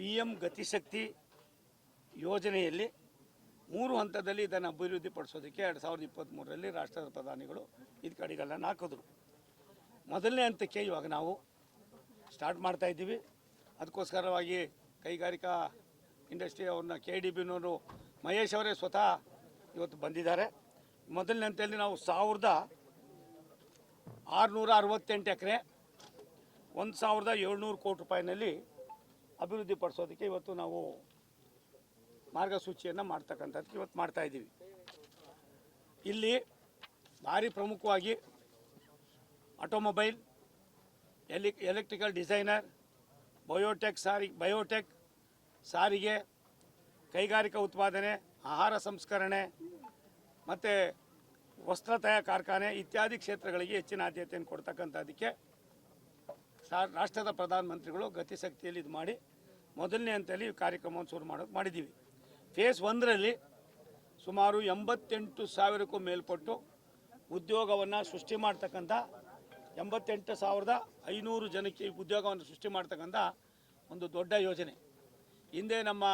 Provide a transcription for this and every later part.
P M Gatishakti ಯೋಜನೆಯಲ್ಲಿ ಮೂರು ಹಂತದಲ್ಲಿ ಇದನ್ನು ಅಭಿವೃದ್ಧಿಪಡಿಸೋದಕ್ಕೆ ಎರಡು ಸಾವಿರದ ಇಪ್ಪತ್ತ್ಮೂರರಲ್ಲಿ ರಾಷ್ಟ್ರದ ಪ್ರಧಾನಿಗಳು ಇದು ಕಡೆಗಳನ್ನು ಹಾಕಿದ್ರು. ಮೊದಲನೇ ಹಂತಕ್ಕೆ ಇವಾಗ ನಾವು ಸ್ಟಾರ್ಟ್ ಮಾಡ್ತಾ ಇದ್ದೀವಿ. ಅದಕ್ಕೋಸ್ಕರವಾಗಿ ಕೈಗಾರಿಕಾ ಇಂಡಸ್ಟ್ರಿ ಅವ್ರನ್ನ ಕೆ ಡಿ ಬಿನವರು ಮಹೇಶ್ ಅವರೇ ಸ್ವತಃ ಇವತ್ತು ಬಂದಿದ್ದಾರೆ. ಮೊದಲನೇ ಹಂತದಲ್ಲಿ ನಾವು ಸಾವಿರದ ಆರುನೂರ ಅರವತ್ತೆಂಟು ಎಕರೆ, ಒಂದು ಸಾವಿರದ ಏಳ್ನೂರು ಕೋಟಿ ರೂಪಾಯಿನಲ್ಲಿ ಅಭಿವೃದ್ಧಿಪಡಿಸೋದಕ್ಕೆ ಇವತ್ತು ನಾವು ಮಾರ್ಗಸೂಚಿಯನ್ನು ಮಾಡ್ತಕ್ಕಂಥದ್ದು ಇವತ್ತು ಮಾಡ್ತಾ ಇದ್ದೀವಿ. ಇಲ್ಲಿ ಭಾರಿ ಪ್ರಮುಖವಾಗಿ ಆಟೋಮೊಬೈಲ್, ಎಲಿ, electrical designer, biotech sorry, biotech ಸಾರಿಗೆ, ಕೈಗಾರಿಕಾ ಉತ್ಪಾದನೆ, ಆಹಾರ ಸಂಸ್ಕರಣೆ ಮತ್ತು ವಸ್ತ್ರ ತಯಾರ ಕಾರ್ಖಾನೆ ಇತ್ಯಾದಿ ಕ್ಷೇತ್ರಗಳಿಗೆ ಹೆಚ್ಚಿನ ಆದ್ಯತೆಯನ್ನು ಕೊಡ್ತಕ್ಕಂಥದ್ದಕ್ಕೆ ಸಾ, ರಾಷ್ಟ್ರದ ಪ್ರಧಾನಮಂತ್ರಿಗಳು ಗತಿಶಕ್ತಿಯಲ್ಲಿ ಇದು ಮಾಡಿ ಮೊದಲನೇ ಅಂತೇಳಿ ಕಾರ್ಯಕ್ರಮವನ್ನು ಶುರು ಮಾಡೋದು ಮಾಡಿದ್ದೀವಿ. ಫೇಸ್ ಒಂದರಲ್ಲಿ ಸುಮಾರು ಎಂಬತ್ತೆಂಟು ಸಾವಿರಕ್ಕೂ ಮೇಲ್ಪಟ್ಟು ಉದ್ಯೋಗವನ್ನು ಸೃಷ್ಟಿ ಮಾಡ್ತಕ್ಕಂಥ ಎಂಬತ್ತೆಂಟು ಸಾವಿರದ ಐನೂರು ಜನಕ್ಕೆ ಉದ್ಯೋಗವನ್ನು ಸೃಷ್ಟಿ ಮಾಡ್ತಕ್ಕಂಥ ಒಂದು ದೊಡ್ಡ ಯೋಜನೆ. ಹಿಂದೆ ನಮ್ಮ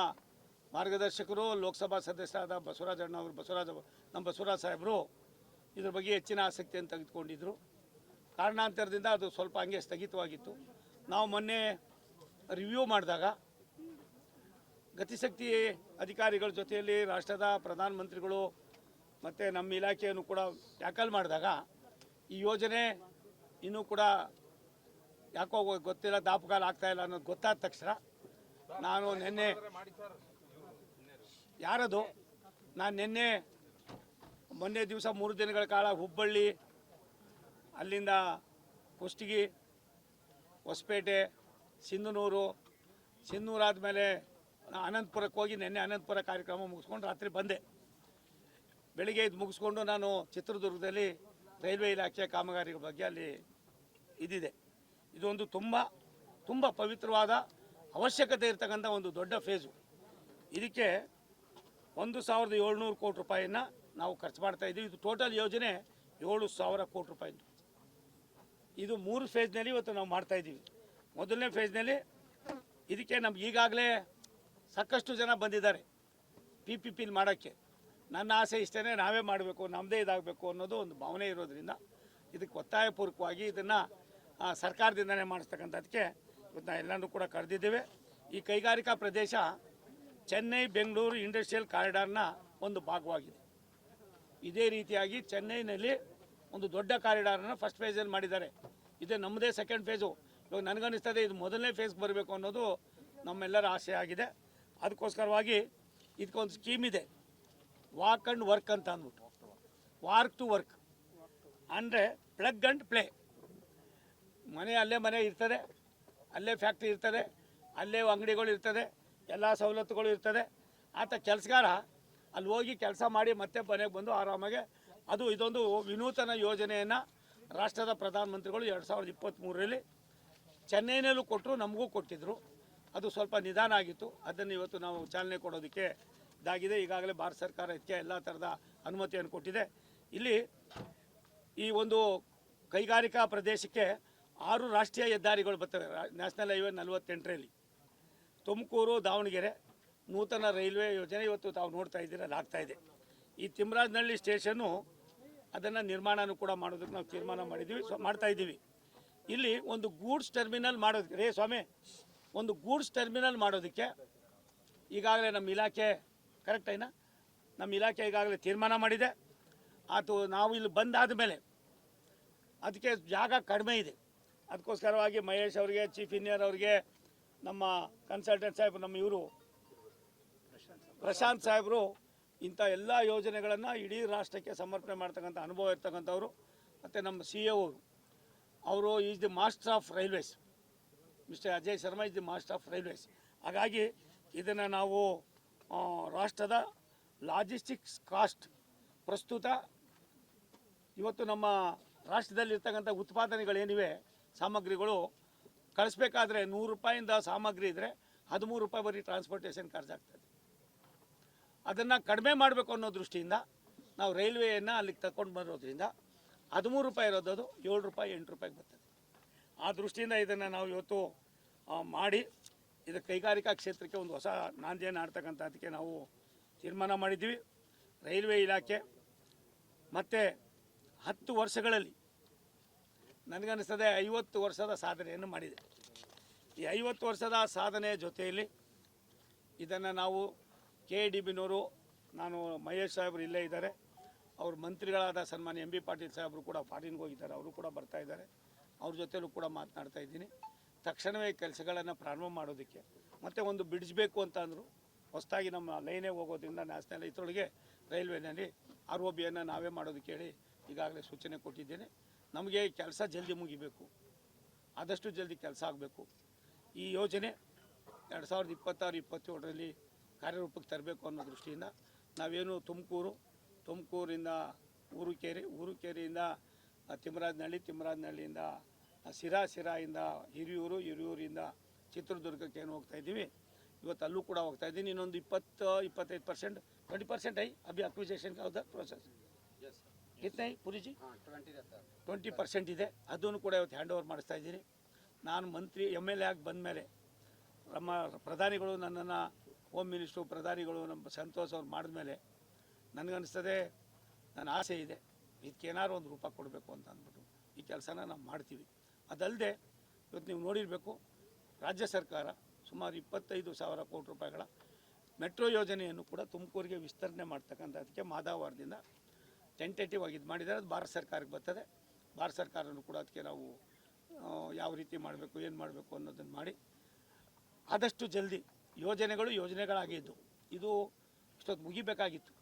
ಮಾರ್ಗದರ್ಶಕರು, ಲೋಕಸಭಾ ಸದಸ್ಯರಾದ ಬಸವರಾಜ ಅಣ್ಣವರು ಬಸವರಾಜ ನಮ್ಮ ಬಸವರಾಜ ಸಾಹೇಬರು ಇದ್ರ ಬಗ್ಗೆ ಹೆಚ್ಚಿನ ಆಸಕ್ತಿಯನ್ನು ತೆಗೆದುಕೊಂಡಿದ್ದರು ಕಾರಣಾಂತರದಿಂದ ಅದು ಸ್ವಲ್ಪ ಹಂಗೆ ಸ್ಥಗಿತವಾಗಿತ್ತು. ನಾವು ಮೊನ್ನೆ ರಿವ್ಯೂ ಮಾಡಿದಾಗ ಗತಿಶಕ್ತಿ ಅಧಿಕಾರಿಗಳ ಜೊತೆಯಲ್ಲಿ ರಾಷ್ಟ್ರದ ಪ್ರಧಾನಮಂತ್ರಿಗಳು ಮತ್ತು ನಮ್ಮ ಇಲಾಖೆಯನ್ನು ಕೂಡ ಟ್ಯಾಕಲ್ ಮಾಡಿದಾಗ ಈ ಯೋಜನೆ ಇನ್ನೂ ಕೂಡ ಯಾಕೋ ಗೊತ್ತಿಲ್ಲ, ದಾಪುಗಾಲ ಆಗ್ತಾ ಇಲ್ಲ ಅನ್ನೋದು ಗೊತ್ತಾದ ತಕ್ಷಣ ನಾನು ನಿನ್ನೆ ಯಾರದು? ನಾನು ನಿನ್ನೆ ಮೊನ್ನೆ ದಿವಸ ಮೂರು ದಿನಗಳ ಕಾಲ ಹುಬ್ಬಳ್ಳಿ, ಅಲ್ಲಿಂದ ಕುಷ್ಟಗಿ, ಹೊಸಪೇಟೆ, ಸಿಂಧನೂರು ಸಿಂಧನೂರು ಮೇಲೆ ಅನಂತಪುರಕ್ಕೆ ಹೋಗಿ ನಿನ್ನೆ ಅನಂತಪುರ ಕಾರ್ಯಕ್ರಮ ಮುಗಿಸ್ಕೊಂಡು ರಾತ್ರಿ ಬಂದೆ. ಬೆಳಿಗ್ಗೆ ಇದು ಮುಗಿಸ್ಕೊಂಡು ನಾನು ಚಿತ್ರದುರ್ಗದಲ್ಲಿ ರೈಲ್ವೆ ಇಲಾಖೆ ಕಾಮಗಾರಿಗಳ ಬಗ್ಗೆ ಅಲ್ಲಿ ಇದಿದೆ. ಇದೊಂದು ತುಂಬ ತುಂಬ ಪವಿತ್ರವಾದ ಅವಶ್ಯಕತೆ ಇರತಕ್ಕಂಥ ಒಂದು ದೊಡ್ಡ ಫೇಸು. ಇದಕ್ಕೆ ಒಂದು ಸಾವಿರದ ಏಳ್ನೂರು ಕೋಟಿ ರೂಪಾಯಿಯನ್ನು ನಾವು ಖರ್ಚು ಮಾಡ್ತಾ ಇದ್ದೀವಿ. ಇದು ಟೋಟಲ್ ಯೋಜನೆ ಏಳು ಸಾವಿರ ಕೋಟಿ ರೂಪಾಯಿದು ಇದು ಮೂರು ಫೇಸ್ನಲ್ಲಿ ಇವತ್ತು ನಾವು ಮಾಡ್ತಾಯಿದ್ದೀವಿ ಮೊದಲನೇ ಫೇಸ್ನಲ್ಲಿ ಇದಕ್ಕೆ ನಮ್ಗೆ ಈಗಾಗಲೇ ಸಾಕಷ್ಟು ಜನ ಬಂದಿದ್ದಾರೆ. ಪಿ ಪಿ ಪಿಲ್ ಮಾಡೋಕ್ಕೆ. ನನ್ನ ಆಸೆ ಇಷ್ಟೇ ನಾವೇ ಮಾಡಬೇಕು ನಮ್ಮದೇ ಇದಾಗಬೇಕು ಅನ್ನೋದು ಒಂದು ಭಾವನೆ ಇರೋದ್ರಿಂದ ಇದಕ್ಕೆ ಒತ್ತಾಯಪೂರ್ವಕವಾಗಿ ಇದನ್ನು ಸರ್ಕಾರದಿಂದನೇ ಮಾಡಿಸ್ತಕ್ಕಂಥದ್ದಕ್ಕೆ ಇವತ್ತು ನಾವು ಎಲ್ಲನೂ ಕೂಡ ಕರೆದಿದ್ದೇವೆ. ಈ ಕೈಗಾರಿಕಾ ಪ್ರದೇಶ ಚೆನ್ನೈ, ಬೆಂಗಳೂರು ಇಂಡಸ್ಟ್ರಿಯಲ್ ಕಾರಿಡಾರ್ನ ಒಂದು ಭಾಗವಾಗಿದೆ. ಇದೇ ರೀತಿಯಾಗಿ ಚೆನ್ನೈನಲ್ಲಿ ಒಂದು ದೊಡ್ಡ ಕಾರಿಡಾರನ್ನು ಫಸ್ಟ್ ಫೇಸಲ್ಲಿ ಮಾಡಿದ್ದಾರೆ. ಇದೇ ನಮ್ಮದೇ ಸೆಕೆಂಡ್ ಫೇಸು ಇವಾಗ ನನಗನ್ನಿಸ್ತದೆ ಇದು ಮೊದಲನೇ ಫೇಸ್ಗೆ ಬರಬೇಕು ಅನ್ನೋದು ನಮ್ಮೆಲ್ಲರ ಆಸೆ ಆಗಿದೆ. ಅದಕ್ಕೋಸ್ಕರವಾಗಿ ಇದಕ್ಕೊಂದು ಸ್ಕೀಮ್ ಇದೆ. ವಾಕ್ ಅಂಡ್ ವರ್ಕ್ ಅಂತ ಅಂದ್ಬಿಟ್ಟು. ವಾರ್ಕ್ ಟು ವರ್ಕ್ ಅಂದರೆ ಪ್ಲಗ್ ಅಂಡ್ ಪ್ಲೇ ಮನೆ ಅಲ್ಲೇ ಮನೆ ಇರ್ತದೆ, ಅಲ್ಲೇ ಫ್ಯಾಕ್ಟ್ರಿ ಇರ್ತದೆ, ಅಲ್ಲೇ ಅಂಗಡಿಗಳು ಇರ್ತದೆ, ಎಲ್ಲ ಸವಲತ್ತುಗಳು ಇರ್ತದೆ. ಆತ ಕೆಲಸಗಾರ ಅಲ್ಲಿ ಹೋಗಿ ಕೆಲಸ ಮಾಡಿ ಮತ್ತೆ ಮನೆಗೆ ಬಂದು ಆರಾಮಾಗೆ ಅದು ಇದೊಂದು ವಿನೂತನ ಯೋಜನೆಯನ್ನು ರಾಷ್ಟ್ರದ ಪ್ರಧಾನಮಂತ್ರಿಗಳು ಎರಡು ಸಾವಿರದ ಇಪ್ಪತ್ತ್ಮೂರರಲ್ಲಿ ಚೆನ್ನೈನಲ್ಲೂ ಕೊಟ್ಟರು ನಮಗೂ ಕೊಟ್ಟಿದ್ದರು ಅದು ಸ್ವಲ್ಪ ನಿಧಾನ ಆಗಿತ್ತು. ಅದನ್ನು ಇವತ್ತು ನಾವು ಚಾಲನೆ ಕೊಡೋದಕ್ಕೆ ಇದಾಗಿದೆ. ಈಗಾಗಲೇ ಭಾರತ ಸರ್ಕಾರ ಇದಕ್ಕೆ ಎಲ್ಲ ಥರದ ಅನುಮತಿಯನ್ನು ಕೊಟ್ಟಿದೆ. ಇಲ್ಲಿ ಈ ಒಂದು ಕೈಗಾರಿಕಾ ಪ್ರದೇಶಕ್ಕೆ ಆರು ರಾಷ್ಟ್ರೀಯ ಹೆದ್ದಾರಿಗಳು ಬರ್ತವೆ. ನ್ಯಾಷನಲ್ ಹೈವೇ ನಲವತ್ತೆಂಟರಲ್ಲಿ. ತುಮಕೂರು, ದಾವಣಗೆರೆ, ನೂತನ ರೈಲ್ವೆ ಯೋಜನೆ ಇವತ್ತು ತಾವು ನೋಡ್ತಾ ಇದ್ದೀರ ಅದಾಗ್ತಾ ಇದೆ. ಈ ತಿಮ್ಮರಾಜನಹಳ್ಳಿ ಸ್ಟೇಷನ್ನು ಅದನ್ನು ನಿರ್ಮಾಣನೂ ಕೂಡ ಮಾಡೋದಕ್ಕೆ ನಾವು ತೀರ್ಮಾನ ಮಾಡಿದ್ದೀವಿ ಸೊ ಮಾಡ್ತಾ ಇದ್ದೀವಿ. ಇಲ್ಲಿ ಒಂದು ಗೂಡ್ಸ್ ಟರ್ಮಿನಲ್ ಮಾಡೋದಕ್ಕೆ ರೇ ಸ್ವಾಮಿ ಒಂದು ಗೂಡ್ಸ್ ಟರ್ಮಿನಲ್ ಮಾಡೋದಕ್ಕೆ ಈಗಾಗಲೇ ನಮ್ಮ ಇಲಾಖೆ ಕರೆಕ್ಟ್ ಐನಾ ನಮ್ಮ ಇಲಾಖೆ ಈಗಾಗಲೇ ತೀರ್ಮಾನ ಮಾಡಿದೆ. ಆತು ನಾವು ಇಲ್ಲಿ ಬಂದಾದ ಮೇಲೆ ಅದಕ್ಕೆ ಜಾಗ ಕಡಿಮೆ ಇದೆ. ಅದಕ್ಕೋಸ್ಕರವಾಗಿ ಮಹೇಶ್ ಅವರಿಗೆ ಚೀಫ್ ಇಂಜಿನಿಯರ್ ಅವರಿಗೆ, ನಮ್ಮ ಕನ್ಸಲ್ಟೆಂಟ್ ಸಾಹೇಬ್ ನಮ್ಮ ಇವರು, ಪ್ರಶಾಂತ್ ಸಾಹೇಬರು ಇಂಥ ಎಲ್ಲ ಯೋಜನೆಗಳನ್ನು ಇಡೀ ರಾಷ್ಟ್ರಕ್ಕೆ ಸಮರ್ಪಣೆ ಮಾಡ್ತಕ್ಕಂಥ ಅನುಭವ ಇರ್ತಕ್ಕಂಥವ್ರು, ಮತ್ತು ನಮ್ಮ ಸಿ ಎ ಅವರು ಅವರು is the master of railways. Mister Ajay Sharma is the master of railways. ಹಾಗಾಗಿ ಇದನ್ನು ನಾವು ರಾಷ್ಟ್ರದ ಲಾಜಿಸ್ಟಿಕ್ಸ್ ಕಾಸ್ಟ್ ಪ್ರಸ್ತುತ ಇವತ್ತು ನಮ್ಮ ರಾಷ್ಟ್ರದಲ್ಲಿರ್ತಕ್ಕಂಥ ಉತ್ಪಾದನೆಗಳೇನಿವೆ, ಸಾಮಗ್ರಿಗಳು ಕಳಿಸ್ಬೇಕಾದ್ರೆ ನೂರು ರೂಪಾಯಿಂದ ಸಾಮಗ್ರಿ ಇದ್ದರೆ ಹದಿಮೂರು ರೂಪಾಯಿ ಬರೀ ಟ್ರಾನ್ಸ್ಪೋರ್ಟೇಷನ್ ಖರ್ಚಾಗ್ತದೆ ಅದನ್ನು ಕಡಿಮೆ ಮಾಡಬೇಕು ಅನ್ನೋ ದೃಷ್ಟಿಯಿಂದ ನಾವು ರೈಲ್ವೆಯನ್ನು ಅಲ್ಲಿಗೆ ತಗೊಂಡು ಬರೋದ್ರಿಂದ ಹದಿಮೂರು ರೂಪಾಯಿ ಇರೋದು ಅದು, ಏಳು ರೂಪಾಯಿ ಎಂಟು ರೂಪಾಯಿಗೆ ಬರ್ತದೆ. ಆ ದೃಷ್ಟಿಯಿಂದ ಇದನ್ನು ನಾವು ಇವತ್ತು ಮಾಡಿ ಇದು ಕೈಗಾರಿಕಾ ಕ್ಷೇತ್ರಕ್ಕೆ ಒಂದು ಹೊಸ ನಾಂದಿಯನ್ನು ಆಡ್ತಕ್ಕಂಥದ್ದಕ್ಕೆ ನಾವು ತೀರ್ಮಾನ ಮಾಡಿದ್ವಿ ರೈಲ್ವೆ ಇಲಾಖೆ ಮತ್ತು ಹತ್ತು ವರ್ಷಗಳಲ್ಲಿ ನನಗನ್ನಿಸ್ತದೆ ಐವತ್ತು ವರ್ಷದ ಸಾಧನೆಯನ್ನು ಮಾಡಿದೆ. ಈ ಐವತ್ತು ವರ್ಷದ ಸಾಧನೆಯ ಜೊತೆಯಲ್ಲಿ ಇದನ್ನು ನಾವು ಕೆ ಡಿ ಬಿನವರು, ನಾನು ಮಹೇಶ್ ಸಾಹೇಬರು ಇಲ್ಲೇ ಇದ್ದಾರೆ. ಅವ್ರ ಮಂತ್ರಿಗಳಾದ ಸನ್ಮಾನ್ಯ ಎಂ ಬಿ ಪಾಟೀಲ್ ಸಾಹೇಬರು ಕೂಡ ಫಾರಿನ್ಗೆ ಹೋಗಿದ್ದಾರೆ. ಅವರು ಕೂಡ ಬರ್ತಾ ಇದ್ದಾರೆ. ಅವ್ರ ಜೊತೆಲೂ ಕೂಡ ಮಾತನಾಡ್ತಾ ಇದ್ದೀನಿ. ತಕ್ಷಣವೇ ಕೆಲಸಗಳನ್ನು ಪ್ರಾರಂಭ ಮಾಡೋದಕ್ಕೆ. ಮತ್ತು ಒಂದು ಬಿಡಿಸ್ಬೇಕು ಅಂತ ಅಂದರು ಹೊಸದಾಗಿ ನಮ್ಮ ಲೈನೇ ಹೋಗೋದ್ರಿಂದ ನ್ಯಾಷನಲ್ ಇದರೊಳಗೆ ರೈಲ್ವೆನಲ್ಲಿ ಆರ್ ಒ ಬಿಯನ್ನು ನಾವೇ ಮಾಡೋದಕ್ಕೆ ಹೇಳಿ ಈಗಾಗಲೇ ಸೂಚನೆ ಕೊಟ್ಟಿದ್ದೇನೆ. ನಮಗೆ ಕೆಲಸ ಜಲ್ದಿ ಮುಗಿಬೇಕು. ಆದಷ್ಟು ಜಲ್ದಿ ಕೆಲಸ ಆಗಬೇಕು. ಈ ಯೋಜನೆ ಎರಡು ಸಾವಿರದ ಇಪ್ಪತ್ತಾರು, ಇಪ್ಪತ್ತೇಳರಲ್ಲಿ ಕಾರ್ಯರೂಪಕ್ಕೆ ತರಬೇಕು ಅನ್ನೋ ದೃಷ್ಟಿಯಿಂದ ನಾವೇನು ತುಮಕೂರು, ತುಮಕೂರಿಂದ ಊರುಕೇರಿ, ಊರುಕೇರಿಯಿಂದ ತಿಮ್ಮರಾಜನಹಳ್ಳಿ ತಿಮ್ಮರಾಜನಹಳ್ಳಿಯಿಂದ ಸಿರಾ ಸಿರಾಯಿಂದ ಹಿರಿಯೂರು ಹಿರಿಯೂರಿಂದ ಚಿತ್ರದುರ್ಗಕ್ಕೆ ಏನು ಹೋಗ್ತಾ ಇದ್ದೀವಿ. ಇವತ್ತು ಅಲ್ಲೂ ಕೂಡ ಹೋಗ್ತಾ ಇದ್ದೀನಿ. ಇನ್ನೊಂದು ಇಪ್ಪತ್ತು ಇಪ್ಪತ್ತೈದು ಪರ್ಸೆಂಟ್ ಟ್ವೆಂಟಿ ಪರ್ಸೆಂಟ್ ಐ ಅಭಿ ಅಕ್ವಿಜೇಷನ್ ಹೌದಾ ಪ್ರೋಸೆಸ್ ಕಿತ್ನೆ ಪುರಿಜಿ? ಟ್ವೆಂಟಿ ಪರ್ಸೆಂಟ್ ಇದೆ ಅದನ್ನು ಕೂಡ ಇವತ್ತು ಹ್ಯಾಂಡ್ ಓವರ್ ಮಾಡಿಸ್ತಾ ಇದ್ದೀನಿ. ನಾನು ಮಂತ್ರಿ ಎಂ ಎಲ್ ಎ ಆಗಿ ಬಂದಮೇಲೆ ನಮ್ಮ ಪ್ರಧಾನಿಗಳು ನನ್ನನ್ನು ಹೋಮ್ ಮಿನಿಸ್ಟ್ರು ಪ್ರಧಾನಿಗಳು ನಮ್ಮ ಸಂತೋಷ್ ಅವ್ರು ಮಾಡಿದ್ಮೇಲೆ ನನಗನ್ನಿಸ್ತದೆ ನನ್ನ ಆಸೆ ಇದೆ. ಇದಕ್ಕೇನಾದ್ರು ಒಂದು ರೂಪ ಕೊಡಬೇಕು ಅಂತ ಅಂದ್ಬಿಟ್ಟು ಈ ಕೆಲಸನ ನಾವು ಮಾಡ್ತೀವಿ. ಅದಲ್ಲದೆ ಇವತ್ತು ನೀವು ನೋಡಿರಬೇಕು, ರಾಜ್ಯ ಸರ್ಕಾರ ಸುಮಾರು ಇಪ್ಪತ್ತೈದು ಸಾವಿರ ಕೋಟಿ ರೂಪಾಯಿಗಳ ಮೆಟ್ರೋ ಯೋಜನೆಯನ್ನು ಕೂಡ ತುಮಕೂರಿಗೆ ವಿಸ್ತರಣೆ ಮಾಡ್ತಕ್ಕಂಥದ್ದಕ್ಕೆ ಮಾದಾವಾರದಿಂದ ಟೆಂಟೇಟಿವ್ ಆಗಿ ಇದು ಮಾಡಿದ್ದಾರೆ. ಅದು ಭಾರತ ಸರ್ಕಾರಕ್ಕೆ ಬರ್ತದೆ. ಭಾರತ ಸರ್ಕಾರನೂ ಕೂಡ ಅದಕ್ಕೆ ನಾವು ಯಾವ ರೀತಿ ಮಾಡಬೇಕು, ಏನು ಮಾಡಬೇಕು ಅನ್ನೋದನ್ನು ಮಾಡಿ ಆದಷ್ಟು ಜಲ್ದಿ ಯೋಜನೆಗಳು ಯೋಜನೆಗಳಾಗಿದ್ದು ಇದು ಇಷ್ಟೊತ್ತು ಮುಗಿಬೇಕಾಗಿತ್ತು.